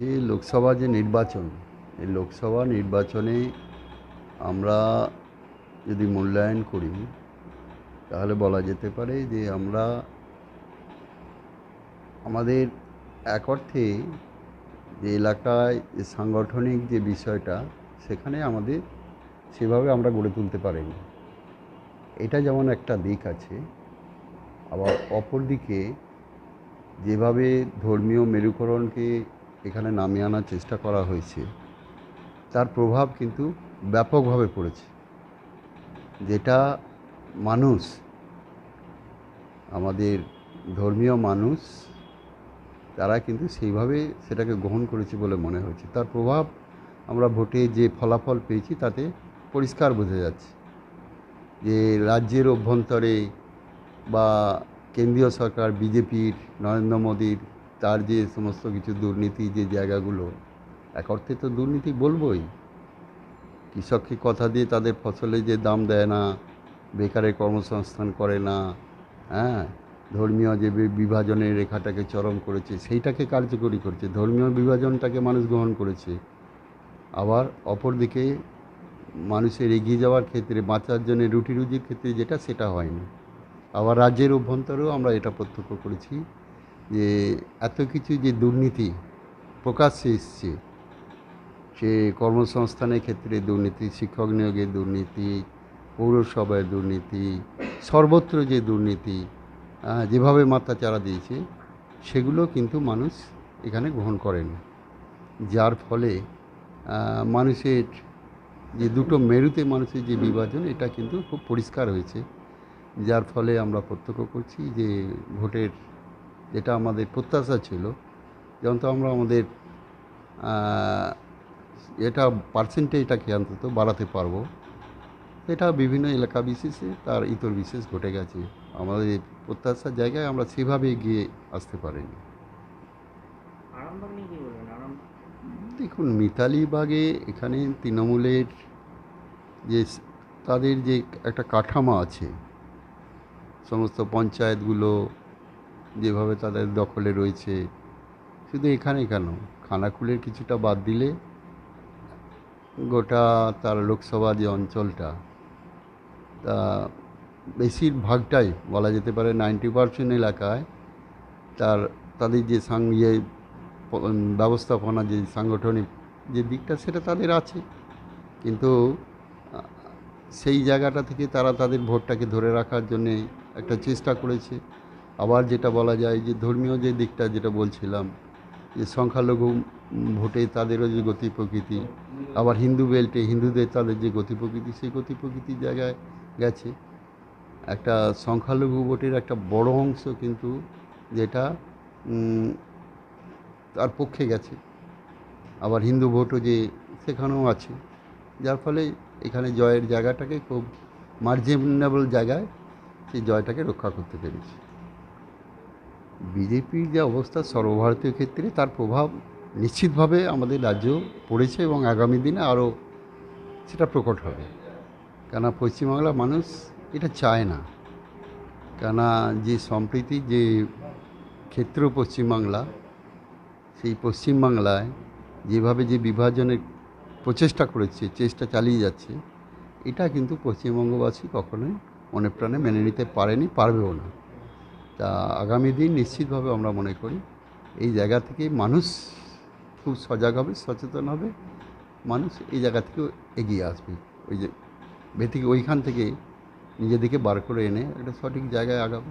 যে লোকসভা যে নির্বাচন, এই লোকসভা নির্বাচনে আমরা যদি মূল্যায়ন করি, তাহলে বলা যেতে পারে যে আমরা আমাদের এক অর্থে যে এলাকায় যে সাংগঠনিক যে বিষয়টা, সেখানে আমাদের সেভাবে আমরা গড়ে তুলতে পারিনি। এটা যেমন একটা দিক আছে, আবার অপর দিকে যেভাবে ধর্মীয় মেরুকরণকে এখানে নামিয়ে আনার চেষ্টা করা হয়েছে, তার প্রভাব কিন্তু ব্যাপকভাবে পড়েছে। যেটা মানুষ, আমাদের ধর্মীয় মানুষ, তারা কিন্তু সেইভাবে সেটাকে গ্রহণ করেছে বলে মনে হচ্ছে। তার প্রভাব আমরা ভোটে যে ফলাফল পেয়েছি তাতে পরিষ্কার বোঝা যাচ্ছে যে রাজ্যের অভ্যন্তরে বা কেন্দ্রীয় সরকার, বিজেপির, নরেন্দ্র মোদীর তার যে সমস্ত কিছু দুর্নীতি যে জায়গাগুলো, এক অর্থে তো দুর্নীতি বলবই। কৃষককে কথা দিয়ে তাদের ফসলে যে দাম দেয় না, বেকারের কর্মসংস্থান করে না হ্যাঁ ধর্মীয় যে বিভাজনের রেখাটাকে চরম করেছে, সেইটাকে কার্যকরী করছে। ধর্মীয় বিভাজনটাকে মানুষ গ্রহণ করেছে। আবার অপরদিকে মানুষের এগিয়ে যাওয়ার ক্ষেত্রে, বাঁচার জন্য রুটি রুজির ক্ষেত্রে যেটা, সেটা হয়নি। আবার রাজ্যের অভ্যন্তরেও আমরা এটা প্রত্যক্ষ করেছি। যে এত কিছু যে দুর্নীতি প্রকাশ্যে এসছে, সে কর্মসংস্থানের ক্ষেত্রে দুর্নীতি, শিক্ষক নিয়োগের দুর্নীতি, পৌরসভায় দুর্নীতি, সর্বত্র যে দুর্নীতি যেভাবে মাথা চারা দিয়েছে, সেগুলো কিন্তু মানুষ এখানে গ্রহণ করেন যার ফলে মানুষের যে দুটো মেরুতে মানুষের যে বিভাজন, এটা কিন্তু খুব পরিষ্কার হয়েছে। যার ফলে আমরা প্রত্যক্ষ করছি যে ভোটের যেটা আমাদের প্রত্যাশা ছিল যেমন তো আমরা আমাদের এটা পার্সেন্টেজটাকে অন্তত বাড়াতে পারব। এটা বিভিন্ন এলাকা বিশেষে তার ইতর বিশেষ ঘটে গেছে। আমাদের প্রত্যাশার জায়গায় আমরা সেভাবে এগিয়ে আসতে পারিনি। দেখুন মিতালিবাগে এখানে তৃণমূলের যে তাদের যে একটা কাঠামো আছে সমস্ত পঞ্চায়েতগুলো যেভাবে তাদের দখলে রয়েছে, শুধু এখানে কেন? খানাকুলের কিছুটা বাদ দিলে গোটা তার লোকসভা যে অঞ্চলটা, তা বেশিরভাগটাই বলা যেতে পারে নাইনটি পার্সেন্ট এলাকায় তার, তাদের যে সাং ইয়ে ব্যবস্থাপনা যে সাংগঠনিক যে দিকটা সেটা তাদের আছে। কিন্তু সেই জায়গাটা থেকে তারা তাদের ভোটটাকে ধরে রাখার জন্যে একটা চেষ্টা করেছে। আবার যেটা বলা যায় যে ধর্মীয় যে দিকটা যেটা বলছিলাম, যে সংখ্যালঘু ভোটে তাদেরও যে গতি প্রকৃতি, আবার হিন্দু বেল্টে হিন্দুদের তাদের যে গতি প্রকৃতি, সেই গতি প্রকৃতির জায়গায় গেছে। একটা সংখ্যালঘু ভোটের একটা বড় অংশ কিন্তু যেটা তার পক্ষে গেছে। আবার হিন্দু ভোটও যে সেখানেও আছে। যার ফলে এখানে জয়ের জায়গাটাকে খুব মার্জিনেবল জায়গায় সেই জয়টাকে রক্ষা করতে পেরেছে। বিজেপির যে অবস্থা সর্বভারতীয় ক্ষেত্রে, তার প্রভাব নিশ্চিতভাবে আমাদের রাজ্য পড়েছে এবং আগামী দিনে আরও সেটা প্রকট হবে। কেন পশ্চিমবাংলার মানুষ এটা চায় না। কেন যে সম্প্রীতি, যে ক্ষেত্র পশ্চিমবাংলা, সেই পশ্চিমবাংলায় যেভাবে যে বিভাজনের প্রচেষ্টা করেছে, চেষ্টা চালিয়ে যাচ্ছে, এটা কিন্তু পশ্চিমবঙ্গবাসী কখনোই মনে প্রাণে মেনে নিতে পারেনি, পারবেও না। তা আগামী দিন নিশ্চিতভাবে আমরা মনে করি এই জায়গা থেকে মানুষ খুব সজাগ হবে, সচেতন হবে। মানুষ এই জায়গা থেকেও এগিয়ে আসবে। ওই যে ভেতিক ওইখান থেকে নিজেদেরকে বার করে এনে একটা সঠিক জায়গায় আগাবে।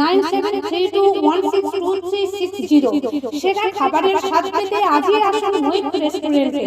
nine seven three two one six two three six zero. সেরা খাবারের স্বাদ পেতে আজই আসুন মৈত্র রেস্টুরেন্টে।